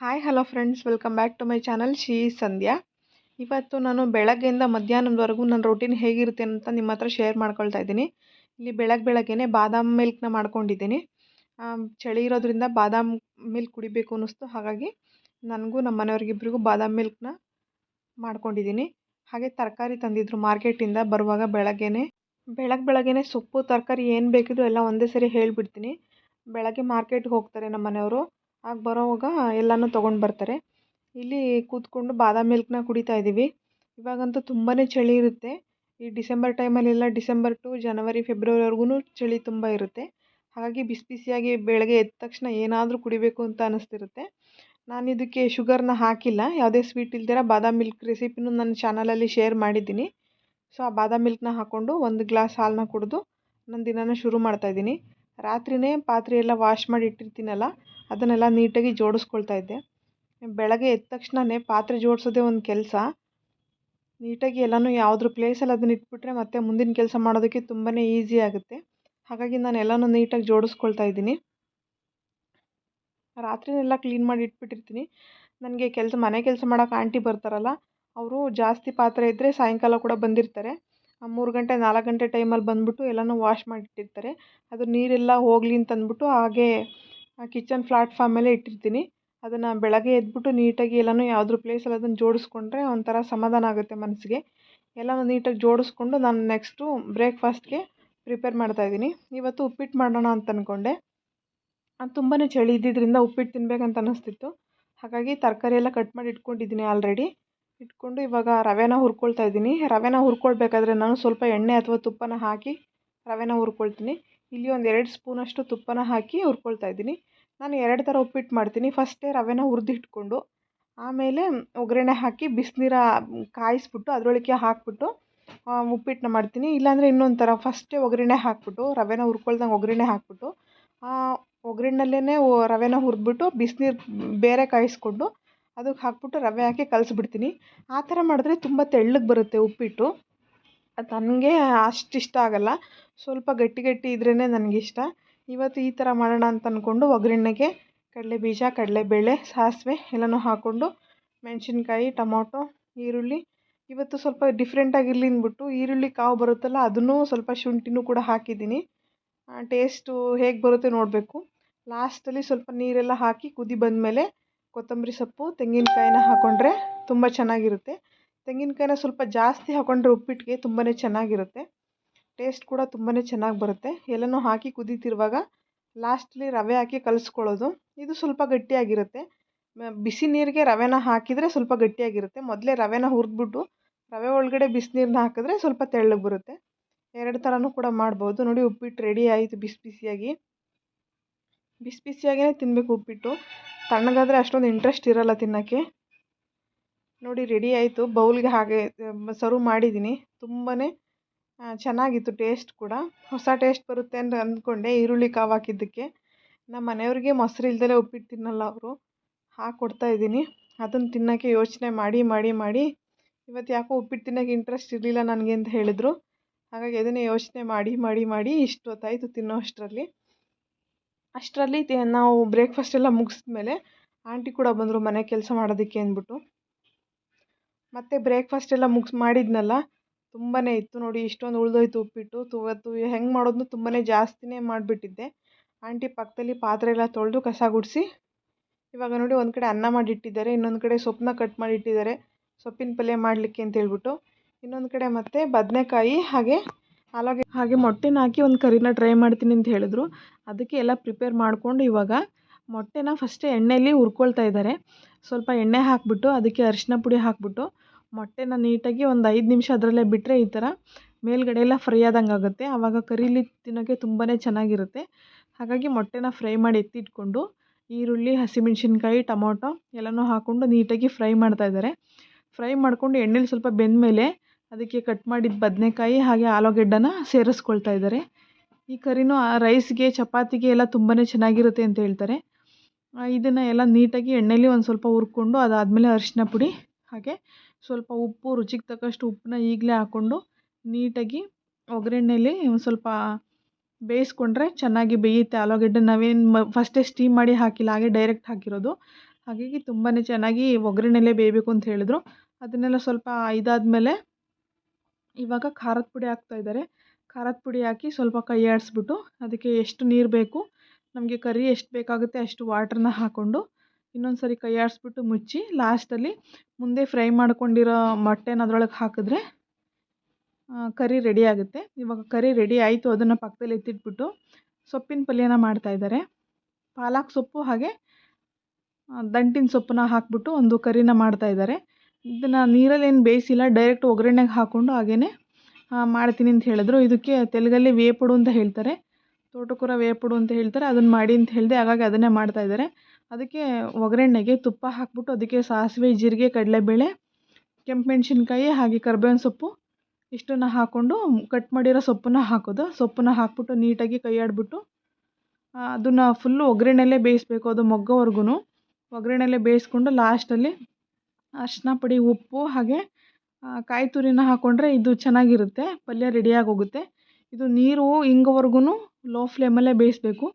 Hi hello friends welcome back to my channel ಶೀ ಸಂಧ್ಯಾ ಇವತ್ತು ನಾನು ಬೆಳಗ್ಗೆಯಿಂದ ಮಧ್ಯಾಹ್ನದವರೆಗೂ ನನ್ನ ರೊಟೀನ್ ಹೇಗಿರುತ್ತೆ ಅಂತ ನಿಮ್ಮ ಹತ್ರ ಶೇರ್ ಮಾಡ್ಕೊಳ್ತಾ ಇದ್ದೀನಿ. ಇಲ್ಲಿ ಬೆಳಗ್ಗೆ ಬೆಳಗ್ಗೆನೆ ಬಾದಾಮ್ ಮಿಲ್ಕ್ನ ಮಾಡ್ಕೊಂಡಿದ್ದೀನಿ. ಚಳಿ ಇರೋದ್ರಿಂದ ಬಾದಾಮ್ ಮಿಲ್ಕ್ ಕುಡಿಬೇಕು ಅನ್ನಿಸ್ತು. ಹಾಗಾಗಿ ನನಗೂ ನಮ್ಮ ಮನೆಯವ್ರಿಗಿಬ್ರಿಗೂ ಬಾದಾಮ್ ಮಿಲ್ಕ್ನ ಮಾಡ್ಕೊಂಡಿದ್ದೀನಿ. ಹಾಗೆ ತರಕಾರಿ ತಂದಿದ್ರು ಮಾರ್ಕೆಟಿಂದ ಬರುವಾಗ ಬೆಳಗ್ಗೆನೆ. ಬೆಳಗ್ಗೆ ಬೆಳಗ್ಗೆನೆ ಸೊಪ್ಪು, ತರಕಾರಿ ಏನು ಬೇಕಿದ್ರು ಎಲ್ಲ ಒಂದೇ ಸರಿ ಹೇಳಿಬಿಡ್ತೀನಿ. ಬೆಳಗ್ಗೆ ಮಾರ್ಕೆಟ್ಗೆ ಹೋಗ್ತಾರೆ ನಮ್ಮ ಮನೆಯವರು. ಆಗ ಬರೋವಾಗ ಎಲ್ಲನೂ ತೊಗೊಂಡು ಬರ್ತಾರೆ. ಇಲ್ಲಿ ಕೂತ್ಕೊಂಡು ಬಾದಾಮಿ ಮಿಲ್ಕ್ನ ಕುಡಿತಾ ಇದ್ದೀವಿ ಇವಾಗಂತೂ ತುಂಬಾ ಚಳಿ ಇರುತ್ತೆ. ಈ ಡಿಸೆಂಬರ್ ಟೈಮಲ್ಲೆಲ್ಲ ಡಿಸೆಂಬರ್ ಟು ಜನವರಿ ಫೆಬ್ರವರಿವರೆಗೂ ಚಳಿ ತುಂಬ ಇರುತ್ತೆ. ಹಾಗಾಗಿ ಬಿಸಿ ಬಿಸಿಯಾಗಿ ಬೆಳಗ್ಗೆ ಎದ್ದ ತಕ್ಷಣ ಏನಾದರೂ ಕುಡಿಬೇಕು ಅಂತ ಅನ್ನಿಸ್ತಿರುತ್ತೆ ನಾನು ಇದಕ್ಕೆ ಶುಗರ್ನ ಹಾಕಿಲ್ಲ. ಯಾವುದೇ ಸ್ವೀಟ್ ಇಲ್ದಿರ ಬಾದಾಮಿ ಮಿಲ್ಕ್ ರೆಸಿಪಿನೂ ನನ್ನ ಚಾನಲಲ್ಲಿ ಶೇರ್ ಮಾಡಿದ್ದೀನಿ. ಸೊ, ಆ ಬಾದಾಮ್ ಮಿಲ್ಕ್ನ ಹಾಕ್ಕೊಂಡು ಒಂದು ಗ್ಲಾಸ್ ಹಾಲನ್ನ ಕುಡಿದು ನನ್ನ ದಿನನ ಶುರು ಮಾಡ್ತಾಯಿದ್ದೀನಿ ರಾತ್ರಿಯೇ ಪಾತ್ರೆ ಎಲ್ಲ ವಾಶ್ ಮಾಡಿ ಇಟ್ಟಿರ್ತೀನಲ್ಲ ಅದನ್ನೆಲ್ಲ ನೀಟಾಗಿ ಜೋಡಿಸ್ಕೊಳ್ತಾ ಇದ್ದೆ. ಬೆಳಗ್ಗೆ ಎದ್ದ ತಕ್ಷಣವೇ ಪಾತ್ರೆ ಜೋಡಿಸೋದೇ ಒಂದು ಕೆಲಸ. ನೀಟಾಗಿ ಎಲ್ಲನೂ ಯಾವುದ್ರ ಪ್ಲೇಸಲ್ಲಿ ಅದನ್ನ ಇಟ್ಬಿಟ್ರೆ ಮತ್ತೆ ಮುಂದಿನ ಕೆಲಸ ಮಾಡೋದಕ್ಕೆ ತುಂಬಾ ಈಸಿ ಆಗುತ್ತೆ. ಹಾಗಾಗಿ ನಾನು ಎಲ್ಲನೂ ನೀಟಾಗಿ ಜೋಡಿಸ್ಕೊಳ್ತಾ ಇದ್ದೀನಿ. ರಾತ್ರಿನೆಲ್ಲ ಕ್ಲೀನ್ ಮಾಡಿ ಇಟ್ಬಿಟ್ಟಿರ್ತೀನಿ. ನನಗೆ ಕೆಲಸ, ಮನೆ ಕೆಲಸ ಮಾಡೋಕೆ ಆಂಟಿ ಬರ್ತಾರಲ್ಲ, ಅವರು ಜಾಸ್ತಿ ಪಾತ್ರೆ ಇದ್ದರೆ ಸಾಯಂಕಾಲ ಕೂಡ ಬಂದಿರ್ತಾರೆ. ಮೂರು ಗಂಟೆ, ನಾಲ್ಕು ಗಂಟೆ ಟೈಮಲ್ಲಿ ಬಂದುಬಿಟ್ಟು ಎಲ್ಲನೂ ವಾಶ್ ಮಾಡಿಟ್ಟಿರ್ತಾರೆ ಅದು ನೀರೆಲ್ಲ ಹೋಗಲಿ ಅಂತಂದ್ಬಿಟ್ಟು ಹಾಗೇ ಕಿಚನ್ ಪ್ಲಾಟ್ಫಾರ್ಮ್ ಮೇಲೆ ಇಟ್ಟಿರ್ತೀನಿ. ಅದನ್ನು ಬೆಳಗ್ಗೆ ಎದ್ಬಿಟ್ಟು ನೀಟಾಗಿ ಎಲ್ಲನೂ ಯಾವುದ್ರ ಪ್ಲೇಸಲ್ಲಿ ಅದನ್ನು ಜೋಡಿಸ್ಕೊಂಡ್ರೆ ಒಂಥರ ಸಮಾಧಾನ ಆಗುತ್ತೆ ಮನಸ್ಸಿಗೆ. ಎಲ್ಲನೂ ನೀಟಾಗಿ ಜೋಡಿಸ್ಕೊಂಡು ನಾನು ನೆಕ್ಸ್ಟು ಬ್ರೇಕ್ಫಾಸ್ಟ್ಗೆ ಪ್ರಿಪೇರ್ ಮಾಡ್ತಾಯಿದ್ದೀನಿ ಇವತ್ತು ಉಪ್ಪಿಟ್ಟು ಮಾಡೋಣ ಅಂತ ಅಂದ್ಕೊಂಡೆ ಅದು ತುಂಬಾ ಚಳಿ ಇದ್ದಿದ್ದರಿಂದ ಉಪ್ಪಿಟ್ಟು ತಿನ್ನಬೇಕಂತ ಅನ್ನಿಸ್ತಿತ್ತು ಹಾಗಾಗಿ ತರಕಾರಿ ಎಲ್ಲ ಕಟ್ ಮಾಡಿ ಇಟ್ಕೊಂಡಿದ್ದೀನಿ ಆಲ್ರೆಡಿ ಇಟ್ಕೊಂಡು ಇವಾಗ ರವೆನ ಹುರ್ಕೊಳ್ತಾ ಇದ್ದೀನಿ. ರವೆನ ಹುರ್ಕೊಳ್ಬೇಕಾದ್ರೆ ನಾನು ಸ್ವಲ್ಪ ಎಣ್ಣೆ ಅಥವಾ ತುಪ್ಪನ ಹಾಕಿ ರವೆನ ಹುರ್ಕೊಳ್ತೀನಿ. ಇಲ್ಲಿ ಒಂದು ಎರಡು ಸ್ಪೂನಷ್ಟು ತುಪ್ಪನ ಹಾಕಿ ಹುರ್ಕೊಳ್ತಾ ಇದ್ದೀನಿ. ನಾನು ಎರಡು ಥರ ಉಪ್ಪಿಟ್ಟು ಮಾಡ್ತೀನಿ. ಫಸ್ಟೇ ರವೆನ ಹುರಿದಿಟ್ಕೊಂಡು ಆಮೇಲೆ ಒಗ್ಗರಣೆ ಹಾಕಿ ಬಿಸಿನೀರ ಕಾಯಿಸ್ಬಿಟ್ಟು ಅದರೊಳಗೆ ಹಾಕ್ಬಿಟ್ಟು ಉಪ್ಪಿಟ್ಟನ್ನ ಮಾಡ್ತೀನಿ. ಇಲ್ಲಾಂದರೆ ಇನ್ನೊಂದು ಥರ ಫಸ್ಟೇ ಒಗ್ಗರಣೆ ಹಾಕ್ಬಿಟ್ಟು, ರವೆನ ಹುರ್ಕೊಳ್ದಂಗೆ ಒಗ್ಗರಣೆ ಹಾಕ್ಬಿಟ್ಟು ಒಗ್ಗರಣೆಯಲ್ಲೇ ರವೆನ ಹುರಿದ್ಬಿಟ್ಟು ಬಿಸಿನೀರು ಬೇರೆ ಕಾಯಿಸ್ಕೊಂಡು ಅದಕ್ಕೆ ಹಾಕ್ಬಿಟ್ಟು ರವೆ ಹಾಕಿ ಕಲಸ್ಬಿಡ್ತೀನಿ. ಆ ಥರ ಮಾಡಿದ್ರೆ ತುಂಬ ತೆಳ್ಳಗೆ ಬರುತ್ತೆ ಉಪ್ಪಿಟ್ಟು. ನನಗೆ ಅಷ್ಟು ಇಷ್ಟ ಆಗೋಲ್ಲ. ಸ್ವಲ್ಪ ಗಟ್ಟಿ ಗಟ್ಟಿ ಇದ್ರೇ ನನಗಿಷ್ಟ ಇವತ್ತು ಈ ಥರ ಮಾಡೋಣ ಅಂತ ಅಂದ್ಕೊಂಡು ಒಗ್ಗರಣೆಗೆ ಕಡಲೆಬೀಜ, ಕಡಲೆಬೇಳೆ, ಸಾಸಿವೆ ಎಲ್ಲನೂ ಹಾಕ್ಕೊಂಡು ಮೆಣಸಿನ್ಕಾಯಿ, ಟೊಮೊಟೊ, ಈರುಳ್ಳಿ. ಇವತ್ತು ಸ್ವಲ್ಪ ಡಿಫ್ರೆಂಟಾಗಿರಲಿ ಅಂದ್ಬಿಟ್ಟು ಈರುಳ್ಳಿ ಕಾವು ಬರುತ್ತಲ್ಲ ಅದನ್ನೂ ಸ್ವಲ್ಪ ಶುಂಠಿನೂ ಕೂಡ ಹಾಕಿದ್ದೀನಿ. ಟೇಸ್ಟು ಹೇಗೆ ಬರುತ್ತೆ ನೋಡಬೇಕು. ಲಾಸ್ಟಲ್ಲಿ ಸ್ವಲ್ಪ ನೀರೆಲ್ಲ ಹಾಕಿ ಕುದಿ ಬಂದಮೇಲೆ ಕೊತ್ತಂಬರಿ ಸೊಪ್ಪು, ತೆಂಗಿನಕಾಯಿನ ಹಾಕ್ಕೊಂಡ್ರೆ ತುಂಬ ಚೆನ್ನಾಗಿರುತ್ತೆ. ತೆಂಗಿನಕಾಯಿನ ಸ್ವಲ್ಪ ಜಾಸ್ತಿ ಹಾಕ್ಕೊಂಡ್ರೆ ಉಪ್ಪಿಟ್ಟಿಗೆ ತುಂಬಾ ಚೆನ್ನಾಗಿರುತ್ತೆ. ಟೇಸ್ಟ್ ಕೂಡ ತುಂಬಾ ಚೆನ್ನಾಗಿ ಬರುತ್ತೆ. ಎಲ್ಲನೂ ಹಾಕಿ ಕುದೀತಿರುವಾಗ ಲಾಸ್ಟ್ಲಿ ರವೆ ಹಾಕಿ ಕಲಿಸ್ಕೊಳ್ಳೋದು. ಇದು ಸ್ವಲ್ಪ ಗಟ್ಟಿಯಾಗಿರುತ್ತೆ. ಬಿಸಿ ನೀರಿಗೆ ರವೆನ ಹಾಕಿದರೆ ಸ್ವಲ್ಪ ಗಟ್ಟಿಯಾಗಿರುತ್ತೆ. ಮೊದಲೇ ರವೆನ ಹುರಿದ್ಬಿಟ್ಟು ರವೆ ಒಳಗಡೆ ಬಿಸಿನೀರನ್ನ ಹಾಕಿದ್ರೆ ಸ್ವಲ್ಪ ತೆಳ್ಳಗೆ ಬರುತ್ತೆ. ಎರಡು ಥರನೂ ಕೂಡ ಮಾಡ್ಬೋದು. ನೋಡಿ ಉಪ್ಪಿಟ್ಟು ರೆಡಿ ಆಯಿತು ಬಿಸಿ ಬಿಸಿಯಾಗಿ. ಬಿಸಿ ಬಿಸಿಯಾಗೇ ತಿನ್ನಬೇಕು ಉಪ್ಪಿಟ್ಟು. ತಣ್ಣಗಾದರೆ ಅಷ್ಟೊಂದು ಇಂಟ್ರೆಸ್ಟ್ ಇರೋಲ್ಲ ತಿನ್ನೋಕ್ಕೆ. ನೋಡಿ ರೆಡಿ ಆಯಿತು. ಬೌಲ್ಗೆ ಹಾಗೆ ಸರ್ವ್ ಮಾಡಿದ್ದೀನಿ ತುಂಬಾ ಚೆನ್ನಾಗಿತ್ತು ಟೇಸ್ಟ್ ಕೂಡ. ಹೊಸ ಟೇಸ್ಟ್ ಬರುತ್ತೆ ಅಂತ ಅಂದ್ಕೊಂಡೆ ಈರುಳ್ಳಿ ಕಾವು ಹಾಕಿದ್ದಕ್ಕೆ. ನಮ್ಮ ಮನೆಯವ್ರಿಗೆ ಮೊಸರು ಇಲ್ದಲೇ ಉಪ್ಪಿಟ್ಟು ತಿನ್ನಲ್ಲ ಅವರು ಹಾಕ್ಕೊಡ್ತಾ ಇದ್ದೀನಿ. ಅದನ್ನು ತಿನ್ನೋಕ್ಕೆ ಯೋಚನೆ ಮಾಡಿ ಮಾಡಿ ಮಾಡಿ. ಇವತ್ತು ಯಾಕೋ ಉಪ್ಪಿಟ್ಟು ತಿನ್ನೋಕ್ಕೆ ಇಂಟ್ರೆಸ್ಟ್ ಇರಲಿಲ್ಲ ನನಗೆ ಅಂತ ಹೇಳಿದ್ರು. ಹಾಗಾಗಿ ಅದನ್ನೇ ಯೋಚನೆ ಮಾಡಿ ಮಾಡಿ ಮಾಡಿ ಇಷ್ಟು ಹೊತ್ತಾಯಿತು ತಿನ್ನೋ ಅಷ್ಟರಲ್ಲಿ ಅಷ್ಟರಲ್ಲಿ ನಾವು ಬ್ರೇಕ್ಫಾಸ್ಟ್ ಎಲ್ಲ ಮುಗಿಸ್ಮೇಲೆ ಆಂಟಿ ಕೂಡ ಬಂದರು ಮನೆ ಕೆಲಸ ಮಾಡೋದಕ್ಕೆ ಅಂದ್ಬಿಟ್ಟು. ಮತ್ತು ಬ್ರೇಕ್ಫಾಸ್ಟ್ ಎಲ್ಲ ಮುಗ್ಸ್, ಮಾಡಿದ್ನಲ್ಲ ತುಂಬಾ ಇತ್ತು ನೋಡಿ, ಇಷ್ಟೊಂದು ಉಳಿದೋಯ್ತು ಉಪ್ಪಿಟ್ಟು ಇವತ್ತು ಹೆಂಗೆ ಮಾಡೋದು ತುಂಬಾ ಜಾಸ್ತಿನೇ ಮಾಡಿಬಿಟ್ಟಿದ್ದೆ. ಆಂಟಿ ಪಕ್ಕದಲ್ಲಿ ಪಾತ್ರೆ ಎಲ್ಲ ತೊಳೆದು ಕಸ ಗುಡಿಸಿ, ಇವಾಗ ನೋಡಿ ಒಂದು ಕಡೆ ಅನ್ನ ಮಾಡಿಟ್ಟಿದ್ದಾರೆ, ಇನ್ನೊಂದು ಕಡೆ ಸೊಪ್ಪನ್ನ ಕಟ್ ಮಾಡಿಟ್ಟಿದ್ದಾರೆ, ಸೊಪ್ಪಿನ ಪಲ್ಯ ಮಾಡಲಿಕ್ಕೆ ಅಂತ ಹೇಳ್ಬಿಟ್ಟು. ಇನ್ನೊಂದು ಕಡೆ ಮತ್ತೆ ಬದನೆಕಾಯಿ ಹಾಗೆ ಆಲೂಗೆ ಹಾಗೆ ಮೊಟ್ಟೆನ ಹಾಕಿ ಒಂದು ಕರಿನ ಟ್ರೈ ಮಾಡ್ತೀನಿ ಅಂತ ಹೇಳಿದ್ರು. ಅದಕ್ಕೆ ಎಲ್ಲ ಪ್ರಿಪೇರ್ ಮಾಡಿಕೊಂಡು ಇವಾಗ ಮೊಟ್ಟೆನ ಫಸ್ಟೇ ಎಣ್ಣೆಲಿ ಹುರ್ಕೊಳ್ತಾ ಇದ್ದಾರೆ ಸ್ವಲ್ಪ ಎಣ್ಣೆ ಹಾಕಿಬಿಟ್ಟು, ಅದಕ್ಕೆ ಅರಿಶಿನ ಪುಡಿ ಹಾಕಿಬಿಟ್ಟು, ಮೊಟ್ಟೆನ ನೀಟಾಗಿ ಒಂದು ಐದು ನಿಮಿಷ ಅದರಲ್ಲೇ ಬಿಟ್ಟರೆ ಈ ಥರ ಮೇಲ್ಗಡೆ ಎಲ್ಲ ಫ್ರೈ ಆದಂಗೆ ಆಗುತ್ತೆ. ಆವಾಗ ಕರೀಲಿ ತಿನ್ನೋಕ್ಕೆ ತುಂಬಾ ಚೆನ್ನಾಗಿರುತ್ತೆ. ಹಾಗಾಗಿ ಮೊಟ್ಟೆನ ಫ್ರೈ ಮಾಡಿ ಎತ್ತಿಟ್ಕೊಂಡು, ಈರುಳ್ಳಿ, ಹಸಿಮೆಣ್ಸಿನ್ಕಾಯಿ, ಟೊಮೊಟೊ ಎಲ್ಲನೂ ಹಾಕ್ಕೊಂಡು ನೀಟಾಗಿ ಫ್ರೈ ಮಾಡ್ತಾ ಇದ್ದಾರೆ ಫ್ರೈ ಮಾಡಿಕೊಂಡು ಎಣ್ಣೆಲಿ ಸ್ವಲ್ಪ ಬೆಂದಮೇಲೆ ಅದಕ್ಕೆ ಕಟ್ ಮಾಡಿದ ಬದನೆಕಾಯಿ ಹಾಗೆ ಆಲೂಗೆಡ್ಡೆನ ಸೇರಿಸ್ಕೊಳ್ತಾ ಇದ್ದಾರೆ ಈ ಕರಿನೂ ರೈಸ್ಗೆ ಚಪಾತಿಗೆ ಎಲ್ಲ ತುಂಬಾ ಚೆನ್ನಾಗಿರುತ್ತೆ ಅಂತ ಹೇಳ್ತಾರೆ. ಇದನ್ನು ಎಲ್ಲ ನೀಟಾಗಿ ಎಣ್ಣೆಲಿ ಒಂದು ಸ್ವಲ್ಪ ಹುರ್ಕೊಂಡು ಅದಾದಮೇಲೆ ಅರಿಶಿನ ಪುಡಿ, ಹಾಗೆ ಸ್ವಲ್ಪ ಉಪ್ಪು, ರುಚಿಗೆ ತಕ್ಕಷ್ಟು ಉಪ್ಪನ್ನ ಈಗಲೇ ಹಾಕ್ಕೊಂಡು ನೀಟಾಗಿ ಒಗ್ಗರಣೆಲಿ ಒಂದು ಸ್ವಲ್ಪ ಬೇಯಿಸ್ಕೊಂಡ್ರೆ ಚೆನ್ನಾಗಿ ಬೇಯುತ್ತೆ. ಆಲೂಗಡ್ಡೆ ನಾವೇನು ಮ ಫಸ್ಟೇ ಸ್ಟೀಮ್ ಮಾಡಿ ಹಾಕಿಲ್ಲ, ಹಾಗೆ ಡೈರೆಕ್ಟ್ ಹಾಕಿರೋದು. ಹಾಗಾಗಿ ತುಂಬಾ ಚೆನ್ನಾಗಿ ಒಗ್ಗರಣೆಲೇ ಬೇಯಬೇಕು ಅಂತ ಹೇಳಿದ್ರು. ಅದನ್ನೆಲ್ಲ ಸ್ವಲ್ಪ ಇದಾದಮೇಲೆ ಇವಾಗ ಖಾರದ ಪುಡಿ ಹಾಕ್ತಾಯಿದ್ದಾರೆ ಖಾರದ ಪುಡಿ ಹಾಕಿ ಸ್ವಲ್ಪ ಕೈ ಆಡಿಸ್ಬಿಟ್ಟು ಅದಕ್ಕೆ ಎಷ್ಟು ನೀರು ಬೇಕು ನಮಗೆ ಕರಿ ಎಷ್ಟು ಬೇಕಾಗುತ್ತೆ ಅಷ್ಟು ವಾಟ್ರನ್ನ ಹಾಕ್ಕೊಂಡು ಇನ್ನೊಂದು ಸರಿ ಕೈ ಆಡಿಸ್ಬಿಟ್ಟು ಮುಚ್ಚಿ ಲಾಸ್ಟಲ್ಲಿ ಮುಂದೆ ಫ್ರೈ ಮಾಡ್ಕೊಂಡಿರೋ ಮೊಟ್ಟೆನ ಅದರೊಳಗೆ ಹಾಕಿದ್ರೆ ಕರಿ ರೆಡಿ ಆಗುತ್ತೆ. ಇವಾಗ ಕರಿ ರೆಡಿ ಆಯಿತು ಅದನ್ನು ಪಕ್ಕದಲ್ಲಿ ಎತ್ತಿಟ್ಬಿಟ್ಟು ಸೊಪ್ಪಿನ ಪಲ್ಯನ ಮಾಡ್ತಾಯಿದ್ದಾರೆ ಪಾಲಕ್ ಸೊಪ್ಪು ಹಾಗೆ ದಂಟಿನ ಸೊಪ್ಪನ್ನ ಹಾಕ್ಬಿಟ್ಟು ಒಂದು ಕರಿನ ಮಾಡ್ತಾಯಿದ್ದಾರೆ ಇದನ್ನು ನೀರಲ್ಲಿ ಏನು ಬೇಯಿಸಿಲ್ಲ ಡೈರೆಕ್ಟ್ ಒಗ್ಗರಣೆಗೆ ಹಾಕ್ಕೊಂಡು ಹಾಗೇ ಮಾಡ್ತೀನಿ ಅಂತ ಹೇಳಿದ್ರು. ಇದಕ್ಕೆ ತೆಲುಗಲ್ಲಿ ವೇಪುಡು ಅಂತ ಹೇಳ್ತಾರೆ. ತೋಟಕೂರ ವೇಪುಡು ಅಂತ ಹೇಳ್ತಾರೆ ಅದನ್ನು ಮಾಡಿ ಅಂತ ಹೇಳಿದೆ, ಹಾಗಾಗಿ ಅದನ್ನೇ ಮಾಡ್ತಾ ಇದ್ದಾರೆ. ಅದಕ್ಕೆ ಒಗ್ಗರಣೆಗೆ ತುಪ್ಪ ಹಾಕ್ಬಿಟ್ಟು ಅದಕ್ಕೆ ಸಾಸಿವೆ, ಜೀರಿಗೆ, ಕಡಲೆಬೇಳೆ, ಕೆಂಪು ಮೆಣಸಿನ್ಕಾಯಿ, ಹಾಗೆ ಕರ್ಬೇವಿನ ಸೊಪ್ಪು ಇಷ್ಟನ್ನು ಹಾಕ್ಕೊಂಡು ಕಟ್ ಮಾಡಿರೋ ಸೊಪ್ಪನ್ನ ಹಾಕೋದು. ಸೊಪ್ಪನ್ನ ಹಾಕ್ಬಿಟ್ಟು ನೀಟಾಗಿ ಕೈ ಆಡಿಬಿಟ್ಟು ಅದನ್ನು ಫುಲ್ಲು ಒಗ್ಗರಣೆಲೇ ಬೇಯಿಸ್ಬೇಕು. ಅದು ಮೊಗ್ಗೋವರೆಗೂ ಒಗ್ಗರಣೆಲೇ ಬೇಯಿಸ್ಕೊಂಡು ಲಾಸ್ಟಲ್ಲಿ ಅರಿಶಿನ ಪುಡಿ, ಉಪ್ಪು, ಹಾಗೆ ಕಾಯಿ ತುರಿನ ಹಾಕ್ಕೊಂಡ್ರೆ ಇದು ಚೆನ್ನಾಗಿರುತ್ತೆ. ಪಲ್ಯ ರೆಡಿಯಾಗಿ ಹೋಗುತ್ತೆ. ಇದು ನೀರು ಇಂಗೋವರೆಗೂ ಲೋ ಫ್ಲೇಮಲ್ಲೇ ಬೇಯಿಸ್ಬೇಕು.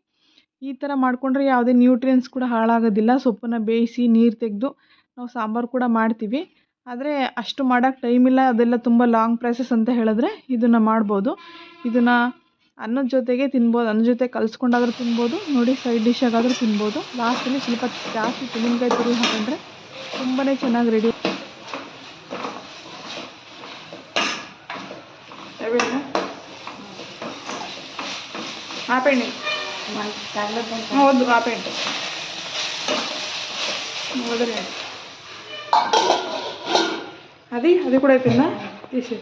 ಈ ಥರ ಮಾಡಿಕೊಂಡ್ರೆ ಯಾವುದೇ ನ್ಯೂಟ್ರಿಯೆಂಟ್ಸ್ ಕೂಡ ಹಾಳಾಗೋದಿಲ್ಲ. ಸೊಪ್ಪನ್ನು ಬೇಯಿಸಿ ನೀರು ತೆಗೆದು ನಾವು ಸಾಂಬಾರು ಕೂಡ ಮಾಡ್ತೀವಿ. ಆದರೆ ಅಷ್ಟು ಮಾಡೋಕ್ಕೆ ಟೈಮ್ ಇಲ್ಲ. ಅದೆಲ್ಲ ತುಂಬ ಲಾಂಗ್ ಪ್ರೋಸೆಸ್ ಅಂತ ಹೇಳಿದ್ರೆ ಇದನ್ನು ಮಾಡ್ಬೋದು. ಇದನ್ನು ಅನ್ನದ ಜೊತೆಗೆ ತಿನ್ಬೋದು. ಅನ್ನದ ಜೊತೆ ಕಲಿಸ್ಕೊಂಡಾದ್ರೂ ತಿನ್ಬೋದು. ನೋಡಿ ಸೈಡ್ ಡಿಶ್ಶಾಗಾದರೂ ತಿನ್ಬೋದು. ಲಾಸ್ಟಲ್ಲಿ ಸ್ವಲ್ಪ ಜಾಸ್ತಿ ತೆಂಗಿನಕಾಯಿ ತುರಿ ಹಾಕೊಂಡ್ರೆ ತುಂಬಾ ಚೆನ್ನಾಗಿ ರೆಡಿ ఆపండి వద్దు ఆపండి వదిలేండి అది అది కూడా అయిపోయిందా? తీసి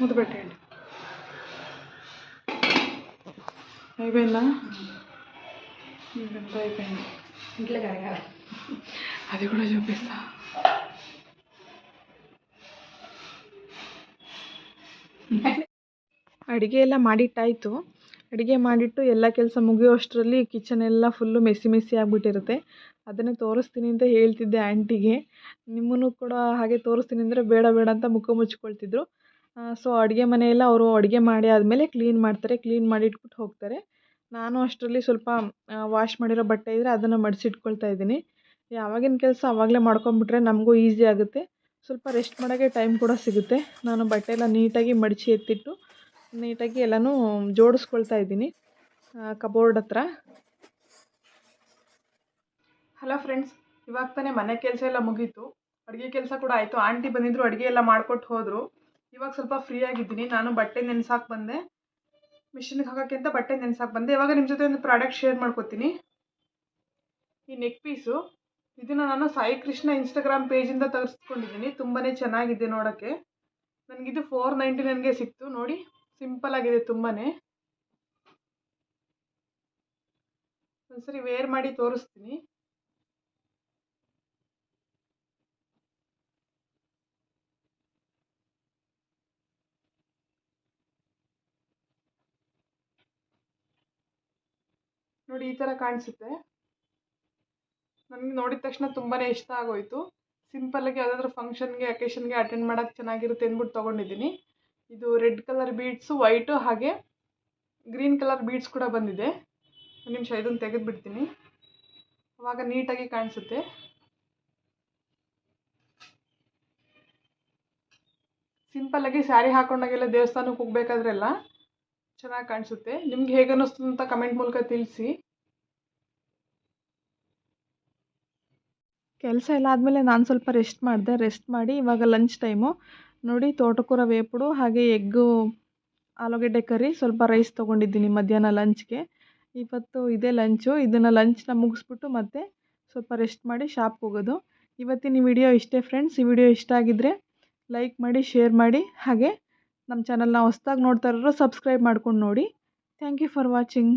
మూత పెట్టేయండి. అయిపోయిందా? అయిపోయింది. ఇంట్లో కడగాలి. అది కూడా చూపిస్తా. ಅಡುಗೆ ಎಲ್ಲ ಮಾಡಿಟ್ಟಾಯಿತು. ಅಡುಗೆ ಮಾಡಿಟ್ಟು ಎಲ್ಲ ಕೆಲಸ ಮುಗಿಯೋಷ್ಟರಲ್ಲಿ ಕಿಚನ್ ಎಲ್ಲ ಫುಲ್ಲು ಮೆಸ್ಸಿ ಮೆಸ್ಸಿ ಆಗಿಬಿಟ್ಟಿರುತ್ತೆ. ಅದನ್ನೇ ತೋರಿಸ್ತೀನಿ ಅಂತ ಹೇಳ್ತಿದ್ದೆ ಆಂಟಿಗೆ ನಿಮ್ಮನ್ನು ಕೂಡ ಹಾಗೆ ತೋರಿಸ್ತೀನಿ ಅಂದರೆ ಬೇಡ ಬೇಡ ಅಂತ ಮುಖ ಮುಚ್ಕೊಳ್ತಿದ್ರು. ಸೊ ಅಡುಗೆ ಮನೆಯೆಲ್ಲ ಅವರು ಅಡುಗೆ ಮಾಡಿ ಆದಮೇಲೆ ಕ್ಲೀನ್ ಮಾಡ್ತಾರೆ. ಕ್ಲೀನ್ ಮಾಡಿಟ್ಬಿಟ್ಟು ಹೋಗ್ತಾರೆ. ನಾನು ಅಷ್ಟರಲ್ಲಿ ಸ್ವಲ್ಪ ವಾಶ್ ಮಾಡಿರೋ ಬಟ್ಟೆ ಇದ್ದರೆ ಅದನ್ನು ಮಡಿಸಿಟ್ಕೊಳ್ತಾ ಇದ್ದೀನಿ. ಯಾವಾಗಿನ ಕೆಲಸ ಅವಾಗಲೇ ಮಾಡ್ಕೊಂಬಿಟ್ರೆ ನಮಗೂ ಈಸಿ ಆಗುತ್ತೆ. ಸ್ವಲ್ಪ ರೆಸ್ಟ್ ಮಾಡೋಕ್ಕೆ ಟೈಮ್ ಕೂಡ ಸಿಗುತ್ತೆ. ನಾನು ಬಟ್ಟೆ ಎಲ್ಲ ನೀಟಾಗಿ ಮಡಚಿ ಎತ್ತಿಟ್ಟು, ನೀಟಾಗಿ ಎಲ್ಲನೂ ಜೋಡಿಸ್ಕೊಳ್ತಾ ಇದ್ದೀನಿ ಕಬೋರ್ಡ್ ಹತ್ರ. ಹಲೋ ಫ್ರೆಂಡ್ಸ್ ಇವಾಗ ತಾನೇ ಮನೆ ಕೆಲಸ ಎಲ್ಲ ಮುಗೀತು. ಅಡುಗೆ ಕೆಲಸ ಕೂಡ ಆಯಿತು. ಆಂಟಿ ಬಂದಿದ್ರು, ಅಡುಗೆ ಎಲ್ಲ ಮಾಡಿಕೊಟ್ಟು ಹೋದರು. ಇವಾಗ ಸ್ವಲ್ಪ ಫ್ರೀ ಆಗಿದ್ದೀನಿ. ನಾನು ಬಟ್ಟೆ ನೆನೆಸಾಕೆ ಬಂದೆ. ಮಿಷಿನ್ಗೆ ಹಾಕೋಕ್ಕಿಂತ ಬಟ್ಟೆ ನೆನೆಸಾಕೆ ಬಂದೆ. ಇವಾಗ ನಿಮ್ಮ ಜೊತೆ ಒಂದು ಪ್ರಾಡಕ್ಟ್ ಶೇರ್ ಮಾಡ್ಕೊತೀನಿ. ಈ ನೆಕ್ ಪೀಸು ಇದನ್ನು ನಾನು ಸಾಯಿ ಕೃಷ್ಣ ಇನ್ಸ್ಟಾಗ್ರಾಮ್ ಪೇಜಿಂದ ತರಿಸ್ಕೊಂಡಿದ್ದೀನಿ ತುಂಬಾ ಚೆನ್ನಾಗಿದೆ ನೋಡೋಕ್ಕೆ. ನನಗಿದು ಫೋರ್ ನೈಂಟಿ ನನಗೆ ಸಿಕ್ತು. ನೋಡಿ ಸಿಂಪಲ್ ಆಗಿದೆ ತುಂಬಾ ಒಂದ್ಸರಿ ವೇರ್ ಮಾಡಿ ತೋರಿಸ್ತೀನಿ. ನೋಡಿ, ಈ ಥರ ಕಾಣಿಸುತ್ತೆ. ನನಗೆ ನೋಡಿದ ತಕ್ಷಣ ತುಂಬಾ ಇಷ್ಟ ಆಗೋಯಿತು. ಸಿಂಪಲ್ಲಾಗಿ ಯಾವುದಾದ್ರೂ ಫಂಕ್ಷನ್ಗೆ ಅಕೇಶನ್ಗೆ ಅಟೆಂಡ್ ಮಾಡೋಕ್ಕೆ ಚೆನ್ನಾಗಿರುತ್ತೆ ಅಂದ್ಬಿಟ್ಟು ತೊಗೊಂಡಿದ್ದೀನಿ. ಇದು ರೆಡ್ ಕಲರ್ ಬೀಡ್ಸು ವೈಟು ಹಾಗೆ ಗ್ರೀನ್ ಕಲರ್ ಬೀಡ್ಸ್ ಕೂಡ ಬಂದಿದೆ. ಒಂದು ನಿಮಿಷ ಇದನ್ನು ತೆಗೆದುಬಿಡ್ತೀನಿ. ಆವಾಗ ನೀಟಾಗಿ ಕಾಣಿಸುತ್ತೆ. ಸಿಂಪಲ್ಲಾಗಿ ಸ್ಯಾರಿ ಹಾಕೊಂಡಾಗೆಲ್ಲ ದೇವಸ್ಥಾನಕ್ಕೆ ಹೋಗ್ಬೇಕಾದ್ರೆಲ್ಲ ಚೆನ್ನಾಗಿ ಕಾಣಿಸುತ್ತೆ. ನಿಮ್ಗೆ ಹೇಗೆ ಅನ್ನಿಸ್ತು ಅಂತ ಕಮೆಂಟ್ ಮೂಲಕ ತಿಳಿಸಿ. ಕೆಲಸ ಎಲ್ಲ ಆದಮೇಲೆ ನಾನು ಸ್ವಲ್ಪ ರೆಸ್ಟ್ ಮಾಡಿದೆ. ರೆಸ್ಟ್ ಮಾಡಿ ಇವಾಗ ಲಂಚ್ ಟೈಮು ನೋಡಿ ತೋಟಕೂರ ವೇಪುಡು, ಹಾಗೆ ಎಗ್ಗು ಆಲೂಗಡ್ಡೆ ಕರಿ, ಸ್ವಲ್ಪ ರೈಸ್ ತೊಗೊಂಡಿದ್ದೀನಿ ಮಧ್ಯಾಹ್ನ ಲಂಚ್ಗೆ ಇವತ್ತು ಇದೇ ಲಂಚು ಇದನ್ನು ಲಂಚ್ನ ಮುಗಿಸ್ಬಿಟ್ಟು ಮತ್ತೆ ಸ್ವಲ್ಪ ರೆಸ್ಟ್ ಮಾಡಿ ಶಾಪ್ಗೆ ಹೋಗೋದು. ಇವತ್ತಿನ ಈ ವಿಡಿಯೋ ಇಷ್ಟೇ ಫ್ರೆಂಡ್ಸ್ ಈ ವಿಡಿಯೋ ಇಷ್ಟ ಆಗಿದ್ದರೆ ಲೈಕ್ ಮಾಡಿ ಶೇರ್ ಮಾಡಿ. ಹಾಗೆ ನಮ್ಮ ಚಾನಲ್ನ ಹೊಸ್ದಾಗಿ ನೋಡ್ತಾ ಇರೋರು ಸಬ್ಸ್ಕ್ರೈಬ್ ಮಾಡ್ಕೊಂಡು ನೋಡಿ. Thank you for watching